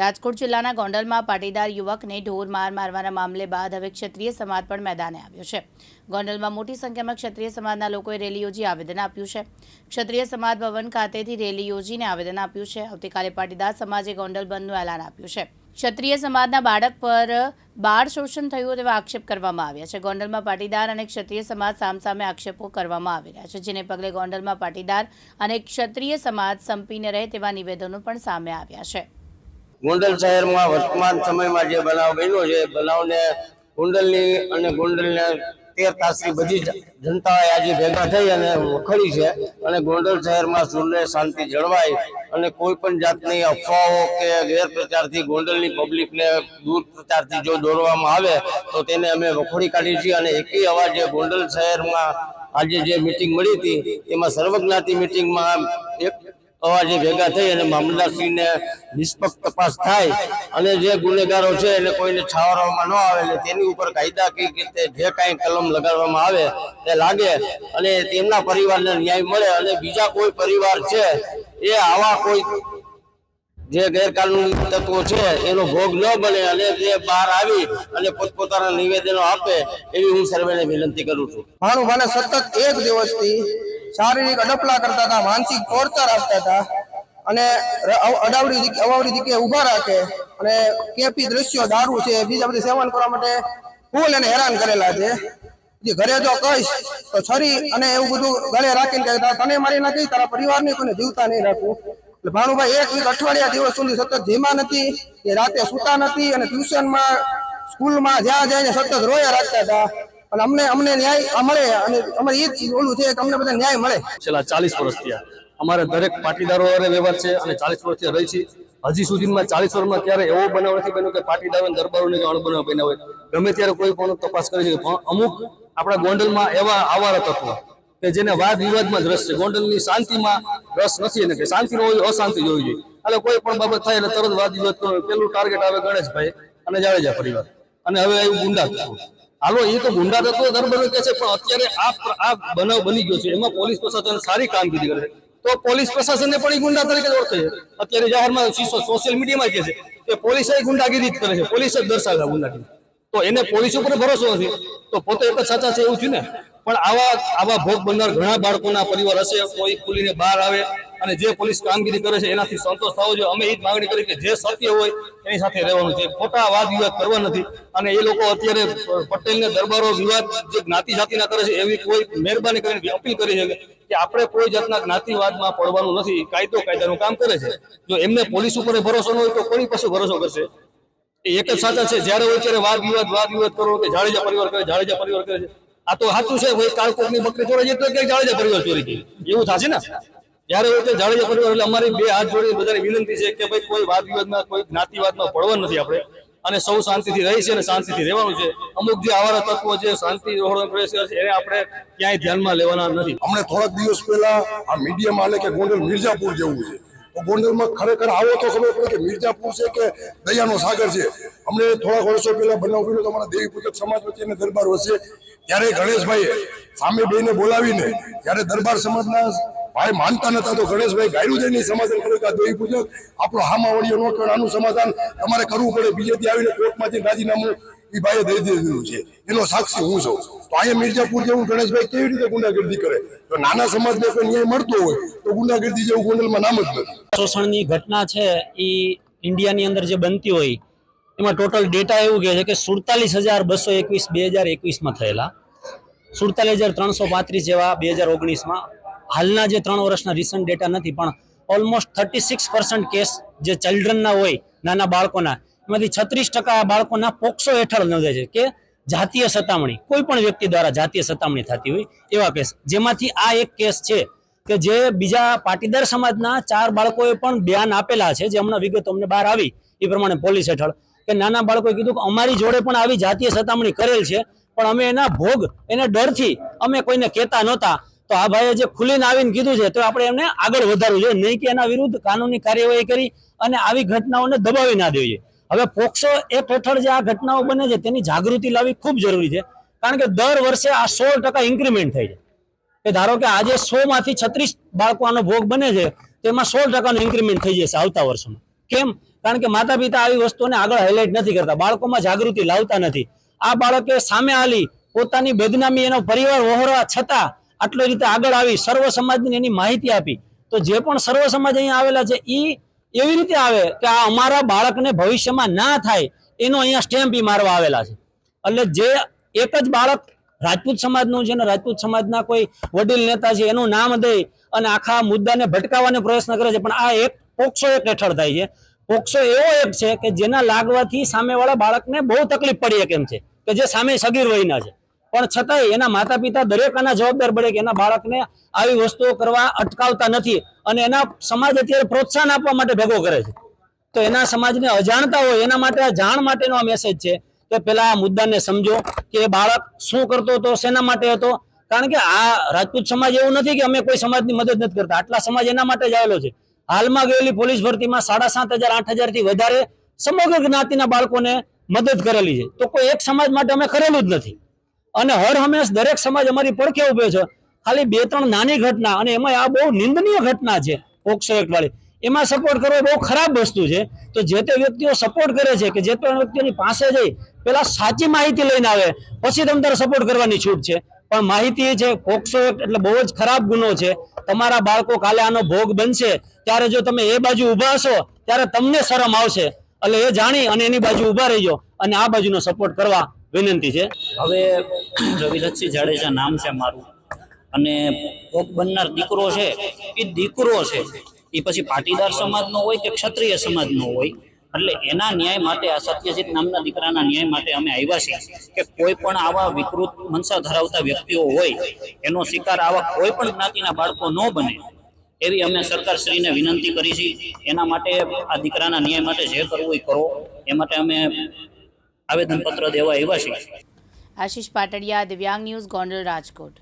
રાજકોટ જિલ્લાના ગોંડલમાં પાટીદાર યુવકને ઢોર માર મારવાના મામલે બાદ હવે ક્ષત્રિય સમાજ પણ મેદાને આવ્યો છે. ગોંડલમાં મોટી સંખ્યામાં ક્ષત્રિય સમાજના લોકોએ રેલી યોજી આવેદન આપ્યું છે. ક્ષત્રિય સમાજ ભવન ખાતેથી રેલી યોજીને આવેદન આપ્યું છે. આવતીકાલે પાટીદાર સમાજે ગોંડલ બંધનું એલાન આપ્યું છે. ક્ષત્રિય સમાજના બાળક પર બાળ શોષણ થયું તેવા આક્ષેપ કરવામાં આવ્યા છે. ગોંડલમાં પાટીદાર અને ક્ષત્રિય સમાજ સામસામે આક્ષેપો કરવામાં આવી રહ્યા છે, જેને પગલે ગોંડલમાં પાટીદાર અને ક્ષત્રિય સમાજ સંપીને રહે તેવા નિવેદનો પણ સામે આવ્યા છે. ગોંડલ શહેરમાં વર્તમાન સમયમાં જે બનાવ બન્યો છે બનાવને ગોંડલની અને ગોંડલને તેર તાસની બધી જનતાએ આજે ભેગા થઈ અને વખોડી છે અને ગોંડલ શહેરમાં સુરને શાંતિ જળવાય અને કોઈ પણ જાતની અફવાઓ કે ગેરપ્રચારથી ગોંડલની પબ્લિકને દૂર પ્રચારથી જો દોરવામાં આવે, તો તેને અમે વખોડી કાઢી છીએ અને એકી અવાજે ગોંડલ શહેરમાં આજે જે મિટિંગ મળી હતી એમાં સર્વજ્ઞાતિ મિટિંગમાં એક અવાજે ભેગા થઈ અને મામલતદારશ્રીને નિષ્પક્ષ તપાસ થાય અને જે ગુનેગારો છે એને કોઈને છાવરવામાં ન આવે એટલે તેની ઉપર કાયદાકીય રીતે જે કાંઈ કલમ લગાડવામાં આવે તે લાગે અને તેમના પરિવારને ન્યાય મળે અને બીજા કોઈ પરિવાર છે એ આવા કોઈ જે ગેરકાનૂની તત્વો છે એનો ભોગ ન બને અને જે બહાર આવી અને પોતપોતાના નિવેદનો આપે એવી હું સર્વેને વિનંતી કરું છું. મારું મને સતત એક દિવસથી શારીરિક અડપલા કરતા હતા, માનસિક ટોર્ચર આપતા હતા અને અડાવડી અવાવડી જગ્યાએ ઊભા રાખે અને કેપી દ્રશ્યો, દારૂ છે, બીજા બધી સેવન કરવા માટે ફૂલ એને હેરાન કરેલા છે. જે ઘરે જો કહીશ, તો છરી અને એવું બધું ગળે રાખીને તને મારી નાખી તારા પરિવારને કોઈને જીવતા નહીં રાખવું એટલે ભાણુભાઈ એક વીક અઠવાડિયા દિવસ સુધી સતત જેમાં નથી, એ રાતે સૂતા નથી અને ટ્યુશનમાં, સ્કૂલમાં જ્યાં જાય સતત રોયા રાખતા હતા. અને અમને અમને ન્યાય મળે અને અમારે એ ઓલું છે અમને બધા ન્યાય મળે. છેલ્લા ચાલીસ વર્ષથી. અમારે દરેક પાટીદારો વ્યવહાર છે અને ચાલીસ વર્ષથી રહી છે. હજી સુધીમાં ચાલીસ વર્ષમાં ક્યારે એવો બનાવ નથી બન્યો કે પાટીદારો અને દરબારોને કે અણબનાવ બન્યા હોય. ગમે ત્યારે કોઈ પણ તપાસ કરી છે. પણ અમુક આપણા ગોંડલમાં એવા આવારા તત્વો કે જેને વાદ વિવાદમાં જ રસ છે. ગોંડલની શાંતિમાં રસ નથી અને કે શાંતિ ન હોય અશાંતિ જોવી જોઈએ. એટલે કોઈ પણ બાબત થાય એટલે તરત વાદ વિવાદ પેલું ટાર્ગેટ આવે ગણેશભાઈ અને જાડેજા પરિવાર. અને હવે આવ્યું ગુંડા. હાલો, એ તો ગુંડા તત્વો દરબારો કે છે, પણ અત્યારે આ આ બનાવ બની ગયો છે. એમાં પોલીસ પ્રશાસન સારી કામગીરી કરે તો પોલીસ પ્રશાસનને પણ એ ગુંડા તરીકે જ ઓળખે છે. અત્યારે જાહેરમાં સોશિયલ મીડિયામાં કહે છે કે પોલીસ ગુંડાગીરી જ કરે છે. પોલીસ જ દર્શાવે ગુંડાગીરી. તો એને પોલીસ ઉપર ભરોસો નથી. તો પોતે એક જ સાચા છે એવું થયું ને? પણ આવા આવા ભોગ બનનાર ઘણા બાળકોના પરિવાર હશે. કોઈ ખુલીને બહાર આવે અને જે પોલીસ કામગીરી કરે છે, એનાથી સંતોષ થવો જોઈએ. અમે એ જ માંગણી કરી કે જે સત્ય હોય, એની સાથે રહેવાનું છે. ખોટા વાદ વિવાદ કરવા નથી. અને એ લોકો અત્યારે પટેલને દરબારો વિવાદ જે જ્ઞાતિ જાતિના કરે છે, એવી કોઈ મહેરબાની કરીને અપીલ કરી છે કે આપણે કોઈ જાતના જ્ઞાતિવાદમાં પડવાનું નથી. કાયદો કાયદાનું કામ કરે છે. જો એમને પોલીસ ઉપર ભરોસો ન હોય તો કોની પાસે ભરોસો કરશે? એક જ સાચા છે. જ્યારે હોય ત્યારે વાદ વિવાદ વાદ વિવાદ કરો કે જાડેજા પરિવાર કરે, જાડેજા પરિવાર કરે છે. આ તો સાચું છે. ભાઈ કાળકોટની બકરી ચોરાઈ જાય તો જાડેજા પરિવાર ચોરી ગઈ એવું થશે ને? ત્યારે જાડેજા પરિવાર એટલે અમારી બે હાથ જોડી બધાને વિનંતી છે કે ભાઈ કોઈ વાદ વિવાદમાં, કોઈ જ્ઞાતિવાદમાં પડવાનું નથી આપણે. અને સૌ શાંતિથી રહી છે અને શાંતિથી રહેવાનું છે. અમુક જે આવારા તત્વો જે શાંતિ પ્રવેશ કરે છે, એને આપણે ક્યાંય ધ્યાનમાં લેવાના નથી. હમણાં થોડાક દિવસ પહેલા આ મીડિયામાં આલે કે ગોંડલ મિર્જાપુર જેવું છે. તો ગોંડલમાં ખરેખર આવો તો ખબર પડે કે મિર્જાપુર છે કે દયાનો સાગર છે? અમને થોડાક વર્ષો પહેલા બનાવ બન્યો અમારા દેવી પૂજક સમાજ વચ્ચે દરબાર વચ્ચે ત્યારે ગણેશભાઈએ સામે બેને બોલાવીને જ્યારે દરબાર સમાજના ભાઈ માનતા નતા તો ગણેશભાઈ ગાયું જઈને સમાધાન કર્યું કે દેવી પૂજક આપણો હામા વળીઓ નો કહેવાય આનું સમાધાન તમારે કરવું પડે. બીજેથી આવીને કોર્ટમાંથી રાજીનામું એ ભાઈએ દઈ દીધેલું છે. એનો સાક્ષી હું છું. તો અહીંયા મિર્જાપુર જેવું ગણેશભાઈ કેવી રીતે ગુંડાગીરી કરે? તો નાના સમાજને કોઈ ન્યાય મળતો હોય તો ગુંડાગીરી જેવું ગોંડલમાં નામ જ નથી. શોષણની ઘટના છે એ ઇન્ડિયાની અંદર જે બનતી હોય, એમાં ટોટલ ડેટા એવું કહે છે કે સુડતાલીસ હજાર બસો એકવીસ બે હજાર એકવીસમાં થયેલા. સુડતાલીસ હજાર ત્રણસો પાંત્રીસ જેવા બે હજાર ઓગણીસમાં હાલના જે ત્રણ વર્ષના રિસન્ટ ડેટા નથી, પણ almost thirty six percent case જે ચિલ્ડ્રનના હોય, નાના બાળકોના, એમાંથી છત્રીસ ટકા બાળકોના પોક્સો હેઠળ નોંધે છે કે જાતીય સતામણી, કોઈ પણ વ્યક્તિ દ્વારા જાતીય સતામણી થતી હોય એવા કેસ જેમાંથી આ એક કેસ છે કે જે બીજા પાટીદાર સમાજના ચાર બાળકોએ પણ બયાન આપેલા છે, જે હમણાં વિગતો અમને બહાર આવી, એ પ્રમાણે પોલીસ હેઠળ, કે નાના બાળકોએ કીધું કે અમારી જોડે પણ આવી જાતીય સતામણી કરેલ છે, પણ અમે એના ભોગ, એને ડરથી અમે કોઈને કહેતા નહોતા. તો આ ભાઈએ જે ખુલીને આવીને કીધું છે, તો આપણે એમને આગળ વધારવું જોઈએ. નહીં કે એના વિરુદ્ધ કાનૂની કાર્યવાહી કરી અને આવી ઘટનાઓને દબાવી ના દેવી હવે પોક્સો એક્ટ હેઠળ જે આ ઘટનાઓ બને છે, તેની જાગૃતિ લાવવી ખૂબ જરૂરી છે. કારણ કે દર વર્ષે આ સોળ ટકા ઇન્ક્રીમેન્ટ થાય છે. કે ધારો કે આજે સો માંથી છત્રીસ બાળકો આનો ભોગ બને છે, તો એમાં સોળ ટકાનું ઇન્ક્રીમેન્ટ થઈ જશે આવતા વર્ષોમાં. કેમ? કારણ કે માતા પિતા આવી વસ્તુને આગળ હાઇલાઇટ નથી કરતા. બાળકોમાં જાગૃતિ લાવતા નથી. આ બાળકે સામે આલી પોતાની બદનામી એનો પરિવાર વહોરવા છતાં આટલી રીતે આગળ આવી, સર્વ સમાજની એની માહિતી આપી. તો જે પણ સર્વ સમાજ અહીંયા આવેલા છે એ એવી રીતે આવે કે આ અમારા બાળકને ભવિષ્યમાં ના થાય, એનો અહીંયા સ્ટેમ્પ મારવા આવેલા છે. એટલે જે એક જ બાળક રાજપૂત સમાજનું છે ને રાજપૂત સમાજના કોઈ વડીલ નેતા છે, એનું નામ દઈ અને આખા મુદ્દાને ભટકાવવાનો પ્રયત્ન કરે છે. પણ આ એક પોક્સો એક હેઠળ થાય છે. પોક્સો એવો એક છે કે જેના લાગવાથી સામેવાળા બાળકને બહુ તકલીફ પડી શકે એમ છે, કે જે સામે સગીર વયના છે. પણ છતાંય એના માતા પિતા દરેક આના જવાબદાર પડે કે એના બાળકને આવી વસ્તુઓ કરવા અટકાવતા નથી અને એના સમાજ અત્યારે પ્રોત્સાહન આપવા માટે ભેગો કરે છે. તો એના સમાજને અજાણતા હોય, એના માટે આ જાણ માટેનો આ મેસેજ છે. કે પેલા આ મુદ્દાને સમજો કે બાળક શું કરતો હતો, શેના માટે હતો? કારણ કે આ રાજપૂત સમાજ એવું નથી કે અમે કોઈ સમાજની મદદ નથી કરતા. આટલા સમાજ એના માટે જ આવેલો છે. હાલમાં ગયેલી પોલીસ ભરતીમાં સાડા સાત હજાર, આઠ હજારથી વધારે સમગ્ર જ્ઞાતિના બાળકોને મદદ કરેલી છે. તો કોઈ એક સમાજ માટે અમે કરેલું જ નથી. અને હર હંમેશ દરેક સમાજ અમારી પડખે ઊભો છે. ખાલી બે ત્રણ નાની ઘટના અને એમાં આ બહુ નિંદનીય ઘટના છે પોક્સો એક્ટ વાળી. એમાં સપોર્ટ કરવો બહુ ખરાબ વસ્તુ છે. તો જે તે વ્યક્તિઓ સપોર્ટ કરે છે કે જે તે વ્યક્તિઓની પાસે જઈ પેલા સાચી માહિતી લઈને આવે, પછી તમે તારે સપોર્ટ કરવાની છૂટ છે. પણ માહિતી એ છે, પોક્સો એક્ટ એટલે બહુ જ ખરાબ ગુનો છે. તમારા બાળકો કાલે આનો ભોગ બનશે, ત્યારે જો તમે એ બાજુ ઊભા હશો, ત્યારે તમને શરમ આવશે. એટલે એ જાણી અને એની બાજુ ઊભા રહીજો અને આ બાજુનો સપોર્ટ કરવા વિનંતી છે. હવે રવિરથસિંહ જાડેજા નામ છે મારું. અને ભોગ બનનાર દીકરો છે, એ દીકરો છે. એ પછી પાટીદાર સમાજનો હોય કે ક્ષત્રિય સમાજનો હોય, એટલે એના ન્યાય માટે, આ સત્યજીત નામના દીકરાના ન્યાય માટે અમે આવ્યા છીએ કે કોઈ પણ આવા વિકૃત મનસા ધરાવતા વ્યક્તિઓ હોય, એનો શિકાર આવા કોઈ પણ જ્ઞાતિના બાળકો ન બને, એવી અમે સરકારશ્રીને વિનંતી કરી છે. એના માટે આ દીકરાના ન્યાય માટે જે કરવું એ કરો. એ માટે અમે આવેદનપત્ર દેવા આવ્યા છીએ. આશીષ પાટડિયા દિવ્યાંગ ન્યૂઝ ગોંડલ રાજકોટ.